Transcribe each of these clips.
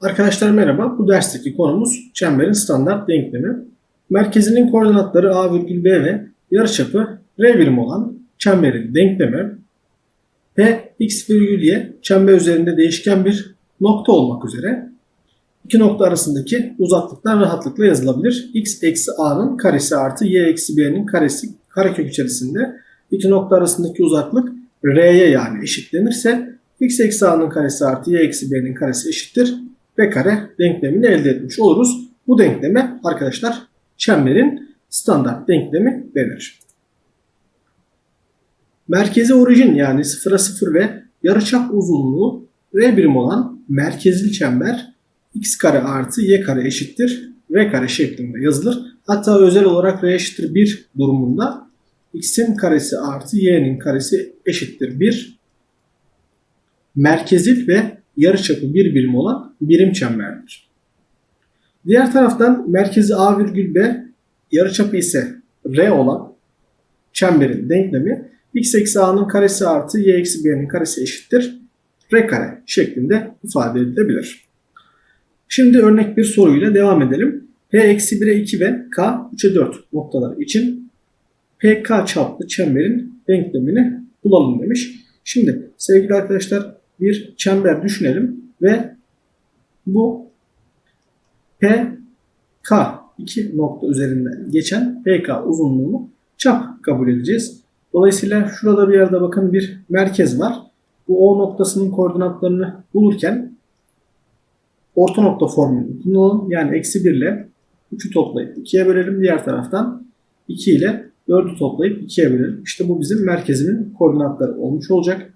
Arkadaşlar merhaba. Bu dersteki konumuz çemberin standart denklemi. Merkezinin koordinatları a virgül b ve yarıçapı r birim olan çemberin denklemi p x virgül y çember üzerinde değişken bir nokta olmak üzere iki nokta arasındaki uzaklıklar rahatlıkla yazılabilir. x eksi a'nın karesi artı y eksi b'nin karesi karekök içerisinde iki nokta arasındaki uzaklık r'ye yani eşitlenirse x eksi a'nın karesi artı y eksi b'nin karesi eşittir b kare denklemini elde etmiş oluruz. Bu denkleme arkadaşlar çemberin standart denklemi denir. Merkezi orijin yani 0'a 0 ve yarıçap uzunluğu r birim olan merkezli çember x kare artı y kare eşittir r kare şeklinde yazılır. Hatta özel olarak r eşittir 1 durumunda x'in karesi artı y'nin karesi eşittir 1 merkezil ve yarıçapı bir birim olan birim çemberdir. Diğer taraftan merkezi A virgül B yarıçapı ise R olan çemberin denklemi x eksi a'nın karesi artı y eksi b'nin karesi eşittir r kare şeklinde ifade edilebilir. Şimdi örnek bir soruyla devam edelim. P eksi 1'e 2 ve K 3'e 4 noktalar için PK çaplı çemberin denklemini bulalım demiş. Şimdi sevgili arkadaşlar bir çember düşünelim ve bu PK iki nokta üzerinden geçen PK uzunluğunu çap kabul edeceğiz. Dolayısıyla şurada bir yerde bakın bir merkez var. Bu O noktasının koordinatlarını bulurken orta nokta formülünü kullanalım. Yani eksi 1 ile 3'ü toplayıp 2'ye bölelim. Diğer taraftan 2 ile 4'ü toplayıp 2'ye bölelim. İşte bu bizim merkezinin koordinatları olmuş olacak.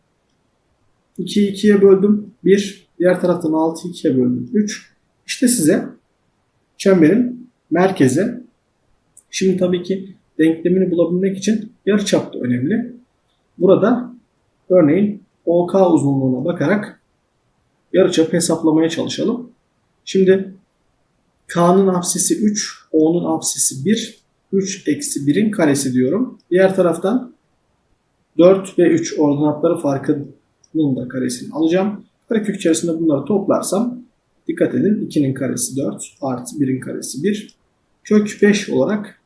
2'yi 2'ye böldüm. 1. Diğer taraftan 6'yı 2'ye böldüm. 3. İşte size çemberin merkezi. Şimdi tabii ki denklemini bulabilmek için yarıçap da önemli. Burada örneğin OK uzunluğuna bakarak yarıçapı hesaplamaya çalışalım. Şimdi K'nın apsisi 3, O'nun apsisi 1. 3 eksi 1'in karesi diyorum. Diğer taraftan 4 ve 3 ordinatları farkının da karesini alacağım. Karekök içerisinde bunları toplarsam dikkat edin 2'nin karesi 4 artı 1'in karesi 1. Kök 5 olarak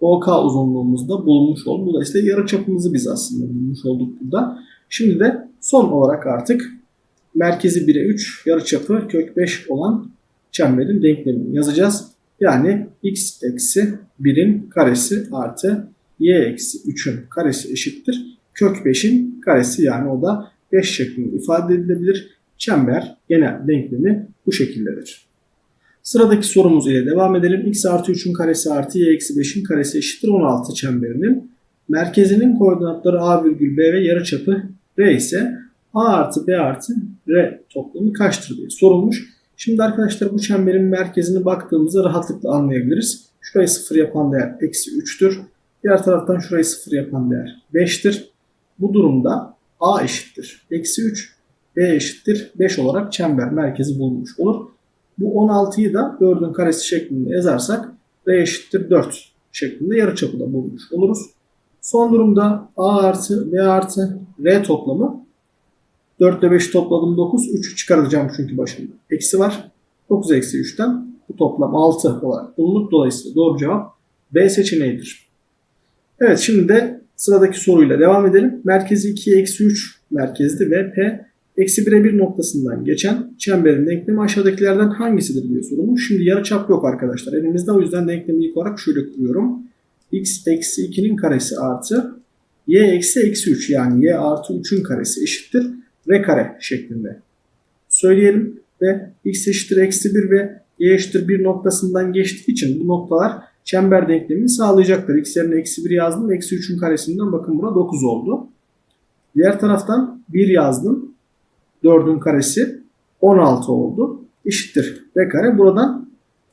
OK uzunluğumuzda bulunmuş oldu. Dolayısıyla yarı çapımızı biz aslında bulmuş olduk burada. Şimdi de son olarak artık merkezi 1'e 3 yarı çapı kök 5 olan çemberin denklemini yazacağız. Yani x eksi 1'in karesi artı y eksi 3'ün karesi eşittir. Kök 5'in karesi yani o da 5 şeklinde ifade edilebilir. Çember genel denklemi bu şekildedir. Sıradaki sorumuz ile devam edelim. x artı 3'ün karesi artı y eksi 5'in karesi eşittir 16 çemberinin. Merkezinin koordinatları a virgül b ve yarıçapı r ise a artı b artı r toplamı kaçtır diye sorulmuş. Şimdi arkadaşlar bu çemberin merkezine baktığımızda rahatlıkla anlayabiliriz. Şurayı sıfır yapan değer eksi 3'tür. Diğer taraftan şurayı sıfır yapan değer 5'tir. Bu durumda a eşittir. Eksi 3, b eşittir. 5 olarak çember merkezi bulunmuş olur. Bu 16'yı da 4'ün karesi şeklinde yazarsak r eşittir 4 şeklinde yarıçapı da bulmuş oluruz. Son durumda a artı b artı r toplamı 4 ile 5 topladım 9. 3'ü çıkaracağım çünkü başında. Eksi var. 9 eksi 3'ten bu toplam 6 olarak bulunur. Dolayısıyla doğru cevap B seçeneğidir. Evet şimdi de sıradaki soruyla devam edelim. Merkezi 2 eksi 3 merkezli ve P eksi 1'e 1 noktasından geçen çemberin denklemi aşağıdakilerden hangisidir diye sorulmuş. Şimdi yarıçap yok arkadaşlar elimizde o yüzden denklemi ilk olarak şöyle kuruyorum. x eksi 2'nin karesi artı y eksi eksi 3 yani y artı 3'ün karesi eşittir r kare şeklinde söyleyelim ve x eşittir eksi 1 ve y eşittir 1 noktasından geçtiği için bu noktalar çember denklemini sağlayacaktır. x yerine eksi 1 yazdım. Eksi 3'ün karesinden bakın bura 9 oldu. Diğer taraftan 1 yazdım. 4'ün karesi 16 oldu. Eşittir r kare. Buradan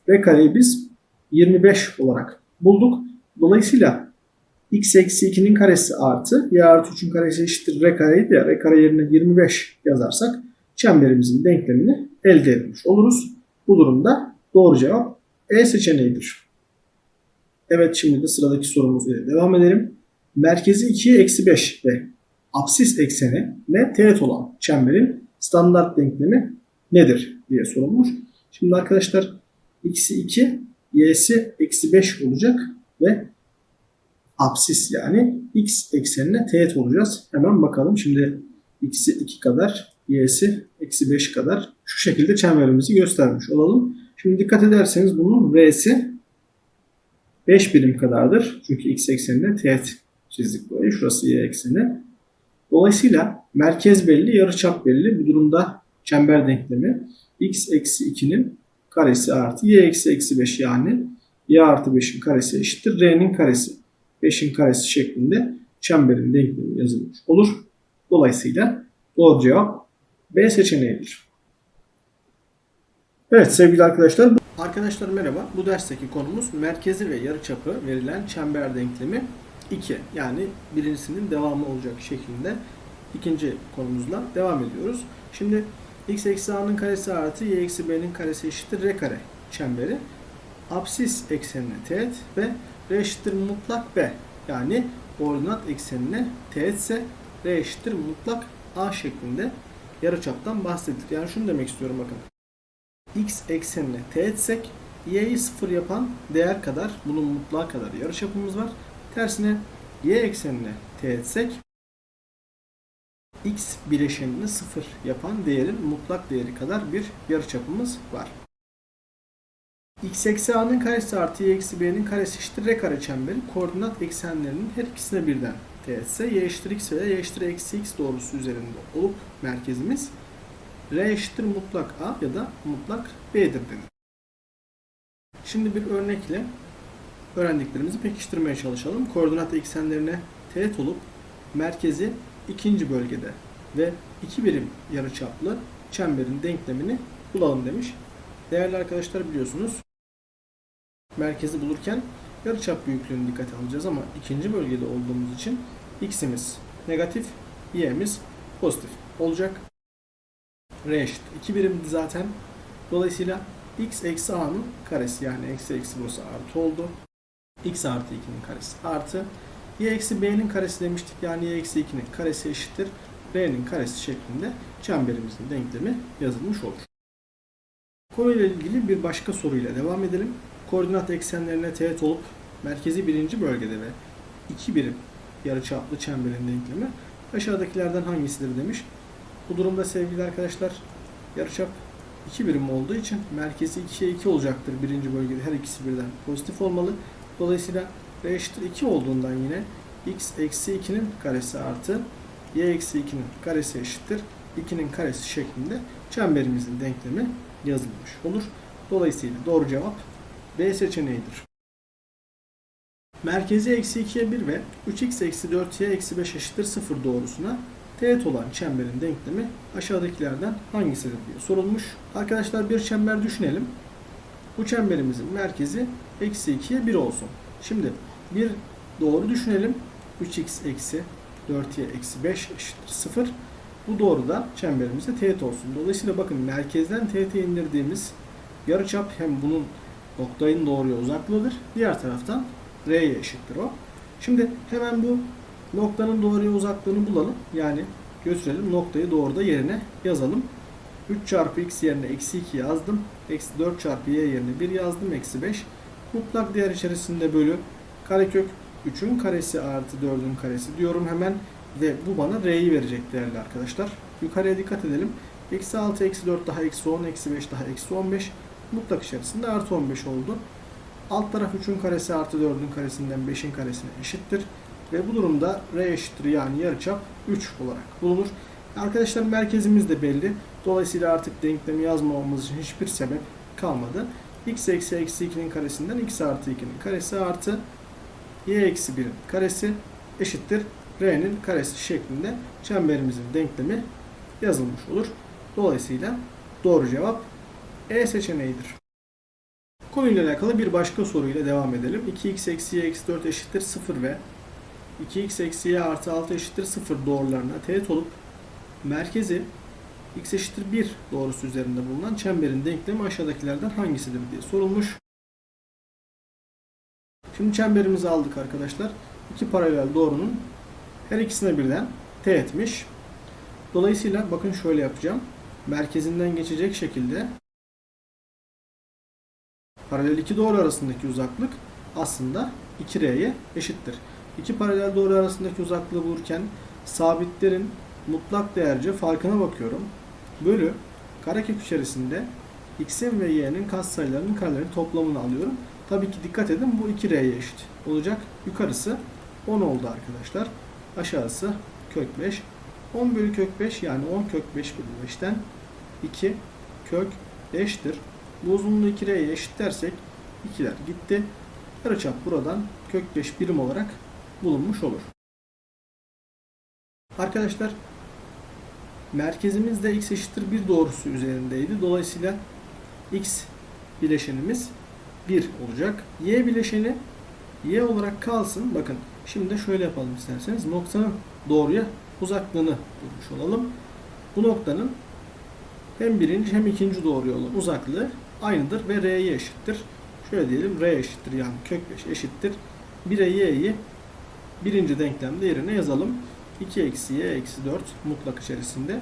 r kareyi biz 25 olarak bulduk. Dolayısıyla x eksi 2'nin karesi artı y artı 3'ün karesi eşittir r kareydi ya r kare yerine 25 yazarsak çemberimizin denklemini elde etmiş oluruz. Bu durumda doğru cevap E seçeneğidir. Evet şimdi de sıradaki sorumuz ile devam edelim. Merkezi 2'ye eksi 5 ve apsis ekseni ne teğet olan çemberin standart denklemi nedir diye sorulmuş. Şimdi arkadaşlar x'i 2, y'si eksi 5 olacak ve apsis yani x eksenine teğet olacağız. Hemen bakalım. Şimdi x'i 2 kadar, y'si eksi 5 kadar şu şekilde çemberimizi göstermiş olalım. Şimdi dikkat ederseniz bunun r'si 5 birim kadardır. Çünkü x eksenine teğet çizdik burayı. Şurası y ekseni. Dolayısıyla merkez belli, yarıçap belli. Bu durumda çember denklemi x eksi 2'nin karesi artı y eksi eksi 5 yani y artı 5'in karesi eşittir r'nin karesi. 5'in karesi şeklinde çemberin denklemi yazılmış olur. Dolayısıyla doğru cevap B seçeneğidir. Evet sevgili arkadaşlar. Arkadaşlar merhaba. Bu dersteki konumuz merkezi ve yarıçapı verilen çember denklemi 2. Yani birincisinin devamı olacak şeklinde ikinci konumuzla devam ediyoruz. Şimdi x eksi a'nın karesi artı y eksi b'nin karesi eşittir r kare çemberi. Apsis eksenine teğet ve r eşittir mutlak b. Yani koordinat eksenine teğetse r eşittir mutlak a şeklinde yarıçaptan bahsedilir. Yani şunu demek istiyorum bakın. X eksenine teğetsek y'yi sıfır yapan değer kadar bunun mutlağı kadar yarıçapımız var. Tersine y eksenine teğetsek x bileşenini sıfır yapan değerin mutlak değeri kadar bir yarıçapımız var. x eksi a'nın karesi artı y eksi b'nin karesi eşittir r kare çemberi koordinat eksenlerinin her ikisine birden teğetse y eşittir x ve y eşittir eksi x doğrusu üzerinde olup merkezimiz r eşittir mutlak a ya da mutlak b'dir denir. Şimdi bir örnekle öğrendiklerimizi pekiştirmeye çalışalım. Koordinat eksenlerine teğet olup merkezi ikinci bölgede ve iki birim yarıçaplı çemberin denklemini bulalım demiş. Değerli arkadaşlar biliyorsunuz merkezi bulurken yarıçap büyüklüğünü dikkate alacağız ama ikinci bölgede olduğumuz için x'imiz negatif, y'miz pozitif olacak. R eşit 2 birimdi zaten. Dolayısıyla x eksi a'nın karesi yani eksi eksi burası artı oldu. x artı 2'nin karesi artı y eksi b'nin karesi demiştik. Yani y eksi 2'nin karesi eşittir. r'nin karesi şeklinde çemberimizin denklemi yazılmış olur. Konuyla ilgili bir başka soruyla devam edelim. Koordinat eksenlerine teğet olup merkezi birinci bölgede ve iki birim yarıçaplı çemberin denklemi aşağıdakilerden hangisidir demiş. Bu durumda sevgili arkadaşlar yarıçap 2 birim olduğu için merkezi 2'ye 2 olacaktır birinci bölgede her ikisi birden pozitif olmalı. Dolayısıyla r eşittir 2 olduğundan yine x eksi 2'nin karesi artı y eksi 2'nin karesi eşittir 2'nin karesi şeklinde çemberimizin denklemi yazılmış olur. Dolayısıyla doğru cevap B seçeneğidir. Merkezi eksi 2'ye 1 ve 3x eksi 4y eksi 5 eşittir 0 doğrusuna teğet olan çemberin denklemi aşağıdakilerden hangisidir diye sorulmuş. Arkadaşlar bir çember düşünelim. Bu çemberimizin merkezi eksi 2'ye 1 olsun. Şimdi bir doğru düşünelim. 3x eksi 4y eksi 5 eşittir 0. Bu doğru da çemberimize teğet olsun. Dolayısıyla bakın merkezden teğete indirdiğimiz yarıçap hem bunun noktayın doğruya uzaklığıdır. Diğer taraftan r'ye eşittir o. Şimdi hemen bu noktanın doğruya uzaklığını bulalım. Yani götürelim noktayı doğruda yerine yazalım. 3 çarpı x yerine eksi 2 yazdım. Eksi 4 çarpı y yerine 1 yazdım. Eksi 5. Mutlak değer içerisinde bölü karekök 3'ün karesi artı 4'ün karesi diyorum hemen. Ve bu bana r'yi verecek değerli arkadaşlar. Yukarıya dikkat edelim. Eksi 6, eksi 4 daha eksi 10, eksi 5 daha eksi 15. Mutlak içerisinde artı 15 oldu. Alt taraf 3'ün karesi artı 4'ün karesinden 5'in karesine eşittir. Ve bu durumda R eşittir yani yarıçap 3 olarak bulunur. Arkadaşlar merkezimiz de belli. Dolayısıyla artık denklemi yazmamamız için hiçbir sebep kalmadı. x eksi eksi 2'nin karesinden x artı 2'nin karesi artı y eksi 1'in karesi eşittir r'nin karesi şeklinde çemberimizin denklemi yazılmış olur. Dolayısıyla doğru cevap E seçeneğidir. Konuyla alakalı bir başka soruyla devam edelim. 2x eksi y eksi 4 eşittir 0 ve 2x eksi y artı 6 eşittir 0 doğrularına teğet olup merkezi x eşittir 1 doğrusu üzerinde bulunan çemberin denklemi aşağıdakilerden hangisidir diye sorulmuş. Şimdi çemberimizi aldık arkadaşlar. İki paralel doğrunun her ikisine birden teğetmiş. Dolayısıyla bakın şöyle yapacağım. merkezinden geçecek şekilde paralel iki doğru arasındaki uzaklık aslında 2R'ye eşittir. İki paralel doğru arasındaki uzaklığı bulurken sabitlerin mutlak değerce farkına bakıyorum. Bölü karekök içerisinde x'in ve y'nin katsayılarının karelerinin toplamını alıyorum. Tabii ki dikkat edin bu 2R'ye eşit olacak. Yukarısı 10 oldu arkadaşlar. Aşağısı kök 5. 10 bölü kök 5 yani 10 kök 5 bölü 5'ten 2 kök 5'tir. Bu uzunluğu 2R'ye eşitlersek 2'ler gitti. Yarıçap buradan kök 5 birim olarak bulunmuş olur. Arkadaşlar merkezimizde x eşittir 1 doğrusu üzerindeydi. Dolayısıyla x bileşenimiz 1 olacak. Y bileşeni y olarak kalsın. Bakın şimdi de şöyle yapalım isterseniz. Noktanın doğruya uzaklığını bulmuş olalım. Bu noktanın hem birinci hem ikinci doğruya olan uzaklığı aynıdır ve r'ye eşittir. Şöyle diyelim r eşittir yani kök 5 eşittir. 1'e y'yi birinci denklemde yerine yazalım. 2 eksi y eksi 4 mutlak içerisinde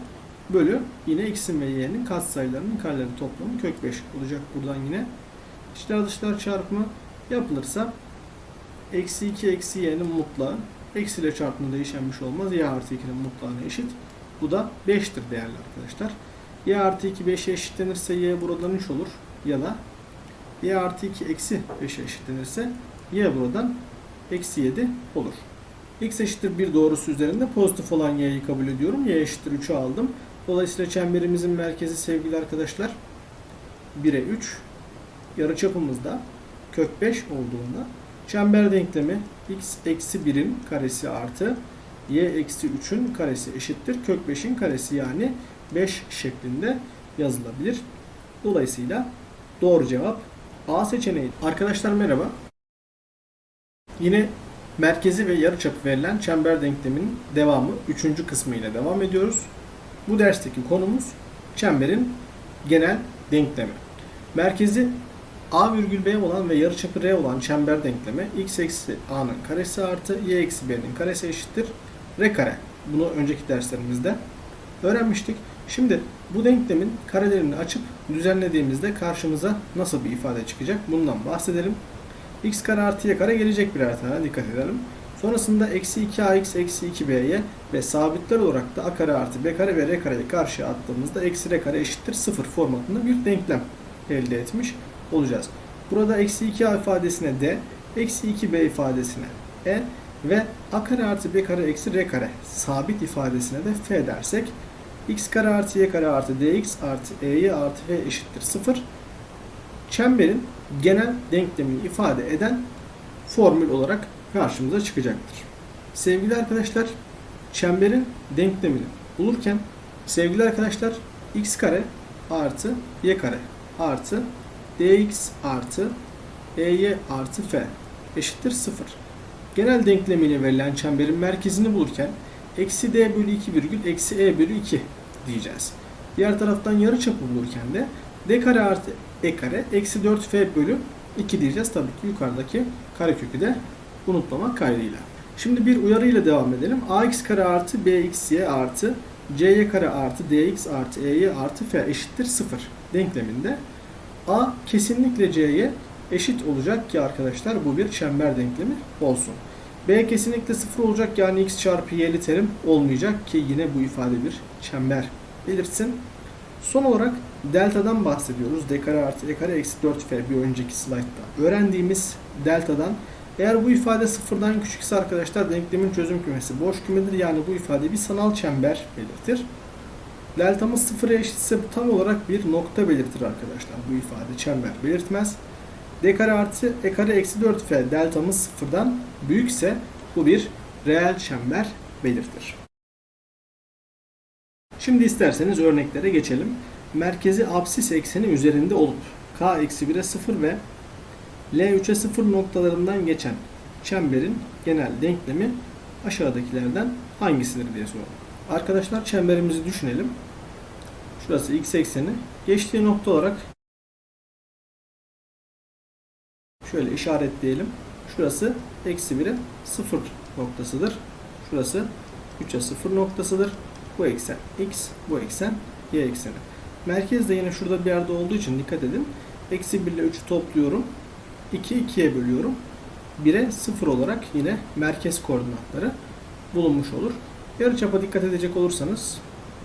bölü yine x'in ve y'nin katsayılarının kareleri toplamı kök 5 olacak buradan yine. İçler dışlar çarpımı yapılırsa eksi 2 eksi y'nin mutlağı eksi ile çarpımı değişen bir şey olmaz. y artı 2'nin mutlağına eşit. Bu da 5'tir değerli arkadaşlar. y artı 2 5'e eşitlenirse y buradan 3 olur. Ya da y artı 2 eksi 5'e eşitlenirse y buradan eksi 7 olur. X eşittir 1 doğrusu üzerinde pozitif olan y'yi kabul ediyorum. y eşittir 3'ü aldım. Dolayısıyla çemberimizin merkezi sevgili arkadaşlar 1'e 3. Yarıçapımızda kök 5 olduğunda çember denklemi x eksi 1'in karesi artı y eksi 3'ün karesi eşittir. Kök 5'in karesi yani 5 şeklinde yazılabilir. Dolayısıyla doğru cevap A seçeneği. Arkadaşlar merhaba. Yine merkezi ve yarıçapı verilen çember denkleminin devamı 3. kısmı ile devam ediyoruz. Bu dersteki konumuz çemberin genel denklemi. Merkezi a virgül b olan ve yarıçapı r olan çember denklemi x eksi a'nın karesi artı y eksi b'nin karesi eşittir r kare. Bunu önceki derslerimizde öğrenmiştik. Şimdi bu denklemin karelerini açıp düzenlediğimizde karşımıza nasıl bir ifade çıkacak bundan bahsedelim. X kare artı y kare gelecek birer tane dikkat edelim. Sonrasında eksi 2ax eksi 2b'ye ve sabitler olarak da a kare artı b kare ve r kareyi karşıya attığımızda eksi r kare eşittir 0 formatında bir denklem elde etmiş olacağız. Burada eksi 2a ifadesine d, eksi 2b ifadesine e ve a kare artı b kare eksi r kare sabit ifadesine de f dersek x kare artı y kare artı dx artı ey artı f eşittir 0 çemberin genel denklemini ifade eden formül olarak karşımıza çıkacaktır. Sevgili arkadaşlar, çemberin denklemini bulurken sevgili arkadaşlar x kare artı y kare artı dx artı ey artı f eşittir 0. Genel denklemiyle verilen çemberin merkezini bulurken eksi d bölü 2 virgül eksi e bölü 2 diyeceğiz. Diğer taraftan yarı çapı bulurken de d kare artı e kare eksi 4f bölü 2 diyeceğiz. Tabii ki yukarıdaki karekökü de unutmamak kaydıyla. Şimdi bir uyarı ile devam edelim. ax kare artı bxy artı cy kare artı dx artı ey artı f eşittir 0 denkleminde a kesinlikle c'ye eşit olacak ki arkadaşlar bu bir çember denklemi olsun. b kesinlikle 0 olacak yani x çarpı y'li terim olmayacak ki yine bu ifade bir çember belirtsin. Son olarak delta'dan bahsediyoruz. d kare artı e kare eksi 4f bir önceki slaytta öğrendiğimiz delta'dan eğer bu ifade sıfırdan küçükse arkadaşlar denklemin çözüm kümesi boş kümedir. Yani bu ifade bir sanal çember belirtir. Deltamız sıfıra eşitse tam olarak bir nokta belirtir arkadaşlar. Bu ifade çember belirtmez. D kare artı E kare eksi 4F deltamız sıfırdan büyükse bu bir reel çember belirtir. Şimdi isterseniz örneklere geçelim. Merkezi absis ekseni üzerinde olup K eksi 1'e 0 ve L3'e 0 noktalarından geçen çemberin genel denklemi aşağıdakilerden hangisidir diye soralım. Arkadaşlar çemberimizi düşünelim. Şurası x ekseni. Geçtiği nokta olarak şöyle işaretleyelim. Şurası eksi 1'e 0 noktasıdır. Şurası 3'e 0 noktasıdır. Bu eksen x, bu eksen y ekseni. Merkez de yine şurada bir yerde olduğu için dikkat edin. Eksi 1 ile 3'ü topluyorum. 2 2'ye bölüyorum. 1'e 0 olarak yine merkez koordinatları bulunmuş olur. Yarıçapa dikkat edecek olursanız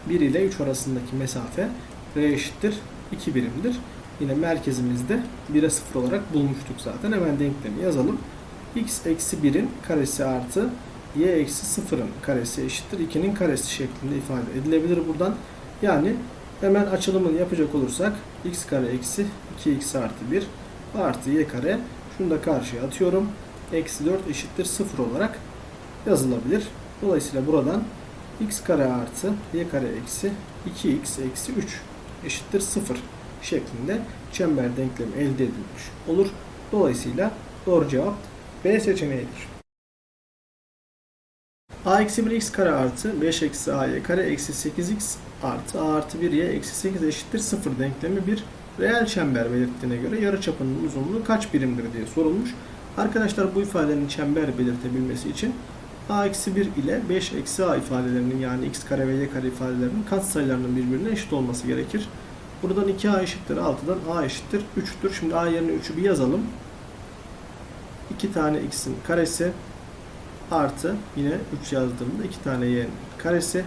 1 ile 3 arasındaki mesafe r eşittir 2 birimdir. Yine merkezimizde 1'e 0 olarak bulmuştuk zaten. Hemen denklemi yazalım. x eksi 1'in karesi artı y eksi 0'ın karesi eşittir 2'nin karesi şeklinde ifade edilebilir buradan. Yani hemen açılımını yapacak olursak x kare eksi 2x artı 1 artı y kare şunu da karşıya atıyorum. Eksi 4 eşittir 0 olarak yazılabilir. Dolayısıyla buradan x kare artı y kare eksi 2x eksi 3 eşittir 0 şeklinde çember denklemi elde edilmiş olur. Dolayısıyla doğru cevap B seçeneğidir. A eksi 1 x kare artı 5 eksi a y kare eksi 8x artı a artı 1 y eksi 8 eşittir 0 denklemi bir reel çember belirttiğine göre yarıçapının uzunluğu kaç birimdir diye sorulmuş. Arkadaşlar bu ifadenin çember belirtebilmesi için a eksi 1 ile 5 eksi a ifadelerinin yani x kare ve y kare ifadelerinin katsayılarının birbirine eşit olması gerekir. Buradan 2a eşittir 6'dan a eşittir 3'tür. Şimdi a yerine 3'ü bir yazalım. 2 tane x'in karesi artı yine 3 yazdığımda 2 tane y'nin karesi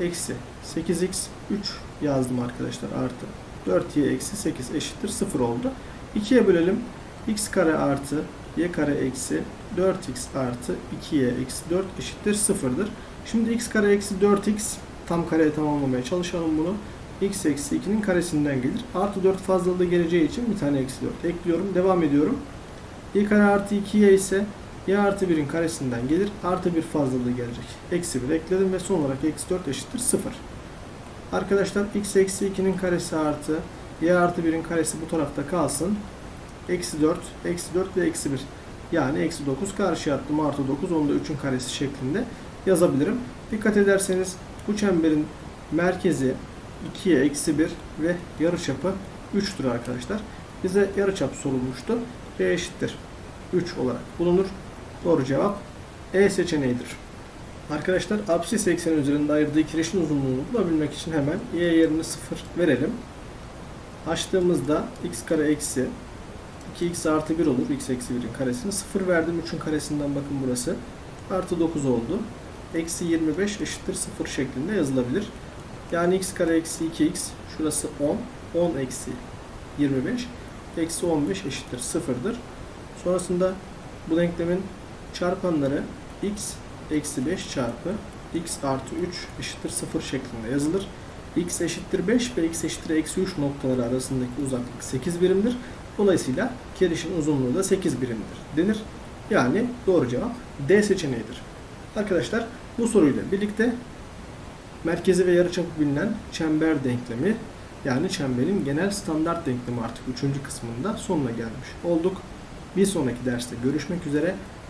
eksi 8x 3 yazdım arkadaşlar artı 4y eksi 8 eşittir 0 oldu. 2'ye bölelim. x kare artı y kare eksi 4x artı 2y eksi 4 eşittir 0'dır. Şimdi x kare eksi 4x tam kareye tamamlamaya çalışalım bunu. x eksi 2'nin karesinden gelir. Artı 4 fazlalığı geleceği için bir tane eksi 4 ekliyorum. Devam ediyorum. y kare artı 2y ise y artı 1'in karesinden gelir. Artı 1 fazlalığı gelecek. Eksi 1 ekledim ve son olarak eksi 4 eşittir 0. Arkadaşlar x eksi 2'nin karesi artı y artı 1'in karesi bu tarafta kalsın. Eksi 4, eksi 4 ve eksi 1. Yani eksi 9 karşıya attım artı 9 onu da 3'ün karesi şeklinde yazabilirim. Dikkat ederseniz bu çemberin merkezi 2'ye eksi 1 ve yarıçapı 3'tür arkadaşlar. Bize yarıçap sorulmuştu. B eşittir 3 olarak bulunur. Doğru cevap E seçeneğidir. Arkadaşlar absis ekseni üzerinde ayırdığı kirişin uzunluğunu bulabilmek için hemen y yerine 0 verelim. Açtığımızda x kare eksi 2x artı 1 olur. x eksi 1'in karesini 0 verdim. 3'ün karesinden bakın burası. Artı 9 oldu. Eksi 25 eşittir 0 şeklinde yazılabilir. Yani x kare eksi 2x şurası 10. 10 eksi 25 eksi 15 eşittir 0'dır. Sonrasında bu denklemin çarpanları x eksi 5 çarpı x artı 3 eşittir 0 şeklinde yazılır. x eşittir 5 ve x eşittir eksi 3 noktaları arasındaki uzaklık 8 birimdir. Dolayısıyla kirişin uzunluğu da 8 birimdir denir. Yani doğru cevap D seçeneğidir. Arkadaşlar bu soruyla birlikte merkezi ve yarıçapı bilinen çember denklemi yani çemberin genel standart denklemi artık 3. kısmında sonuna gelmiş olduk. Bir sonraki derste görüşmek üzere.